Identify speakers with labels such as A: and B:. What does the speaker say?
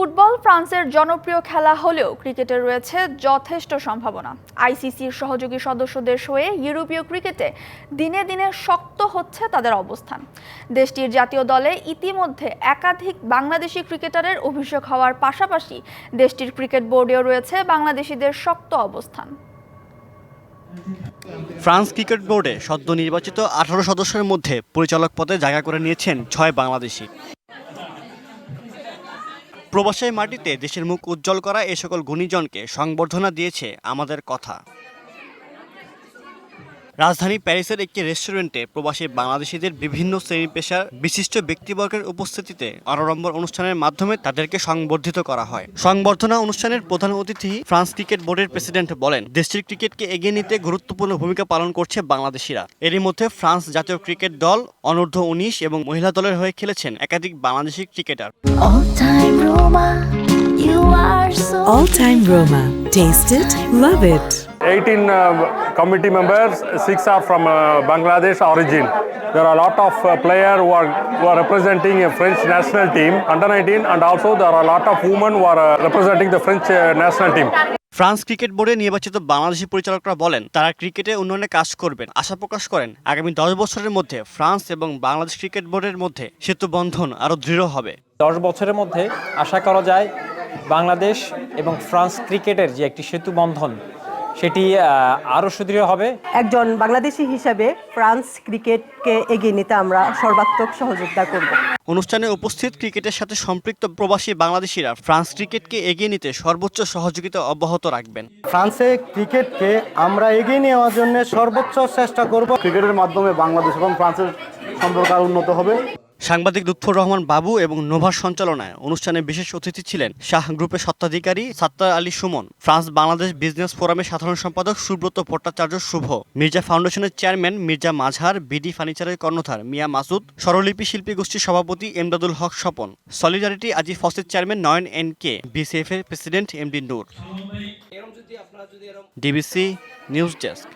A: Football ফ্রান্সের জনপ্রিয় খেলা হলেও ক্রিকেটে রয়েছে যথেষ্ট সম্ভাবনা। আইসিসির সহযোগী সদস্য দেশ হয়ে ইউরোপীয় ক্রিকেটে দিনে দিনে শক্ত হচ্ছে তাদের অবস্থান। দেশটির জাতীয় দলে ইতিমধ্যে একাধিক বাংলাদেশি ক্রিকেটারের অভিষেক হওয়ার পাশাপাশি দেশটির ক্রিকেট বোর্ডেও রয়েছে বাংলাদেশিদের শক্ত অবস্থান।
B: ফ্রান্স ক্রিকেট বোর্ডে সদ্য নির্বাচিত আঠারো সদস্যের মধ্যে পরিচালক পদে জায়গা করে নিয়েছেন ছয় বাংলাদেশি। প্রবাসের মাটিতে দেশের মুখ উজ্জ্বল করা এ সকল গুণীজনকে সংবর্ধনা দিয়েছে আমাদের কথা। রাজধানী প্যারিসের একটি রেস্টুরেন্টে প্রবাসী বাংলাদেশিদের বিভিন্ন শ্রেণি পেশার বিশিষ্ট ব্যক্তিবর্গের উপস্থিতিতে অনাড়ম্বর অনুষ্ঠানের মাধ্যমে তাদেরকে সংবর্ধিত করা হয় সংবর্ধনা অনুষ্ঠানের প্রধান অতিথি ফ্রান্স ক্রিকেট বোর্ডের প্রেসিডেন্ট বলেন দেশটির ক্রিকেটকে এগিয়ে নিতে গুরুত্বপূর্ণ ভূমিকা পালন করছে বাংলাদেশিরা এরই মধ্যে ফ্রান্স জাতীয় ক্রিকেট দল অনূর্ধ্ব উনিশ এবং মহিলা দলের হয়ে খেলেছেন একাধিক Bangladeshi cricketer
C: All time Roma.
D: Taste it, love it.
E: 18 uh, committee members, six are from uh, Bangladesh origin. There are a lot of uh, players who are, who are representing a French national team, under 19, and also there are a lot of women who are uh, representing the French uh, national team.
B: France cricket বোর্ডে নির্বাচিত বাংলাদেশি পরিচালকরা বলেন তারা ক্রিকেটে উন্নয়নে কাজ করবেন আশা প্রকাশ করেন আগামী দশ বছরের মধ্যে ফ্রান্স এবং বাংলাদেশ ক্রিকেট বোর্ডের মধ্যে সেতু বন্ধন আরও দৃঢ় হবে
F: দশ বছরের মধ্যে আশা করা যায় বাংলাদেশ এবং ফ্রান্স ক্রিকেটের যে একটি সেতু বন্ধন সেটি আরও সুদৃঢ় হবে।
G: একজন বাংলাদেশি হিসাবে ফ্রান্স ক্রিকেটকে এগিয়ে নিতে আমরা সর্বাত্মক সহযোগিতা করব।
B: অনুষ্ঠানে উপস্থিত ক্রিকেটের সাথে সম্পৃক্ত প্রবাসী বাংলাদেশিরা ফ্রান্স ক্রিকেটকে এগিয়ে নিতে সর্বোচ্চ সহযোগিতা অব্যাহত রাখবেন।
H: ফ্রান্সে ক্রিকেটকে আমরা এগিয়ে নেওয়ার জন্য সর্বোচ্চ চেষ্টা করব।
I: ক্রিকেটের মাধ্যমে বাংলাদেশ এবং ফ্রান্সের সম্পর্ক আরও উন্নত হবে।
B: সাংবাদিক লুৎফর রহমান বাবু এবং নোভার সঞ্চালনায় অনুষ্ঠানে বিশেষ অতিথি ছিলেন শাহ গ্রুপের স্বত্বাধিকারী সাত্তার আলী সুমন ফ্রান্স বাংলাদেশ বিজনেস ফোরামের সাধারণ সম্পাদক সুব্রত ভট্টাচার্য শুভ মির্জা ফাউন্ডেশনের চেয়ারম্যান মির্জা মাঝহার বিডি ফার্নিচারের কর্ণধার মিয়া মাসুদ স্বরলিপি শিল্পী গোষ্ঠীর সভাপতি এমদাদুল হক স্বপন সলিডারিটি আজি ফসের chairman Nayan N K BCF এর president MD Noor. DBC news desk.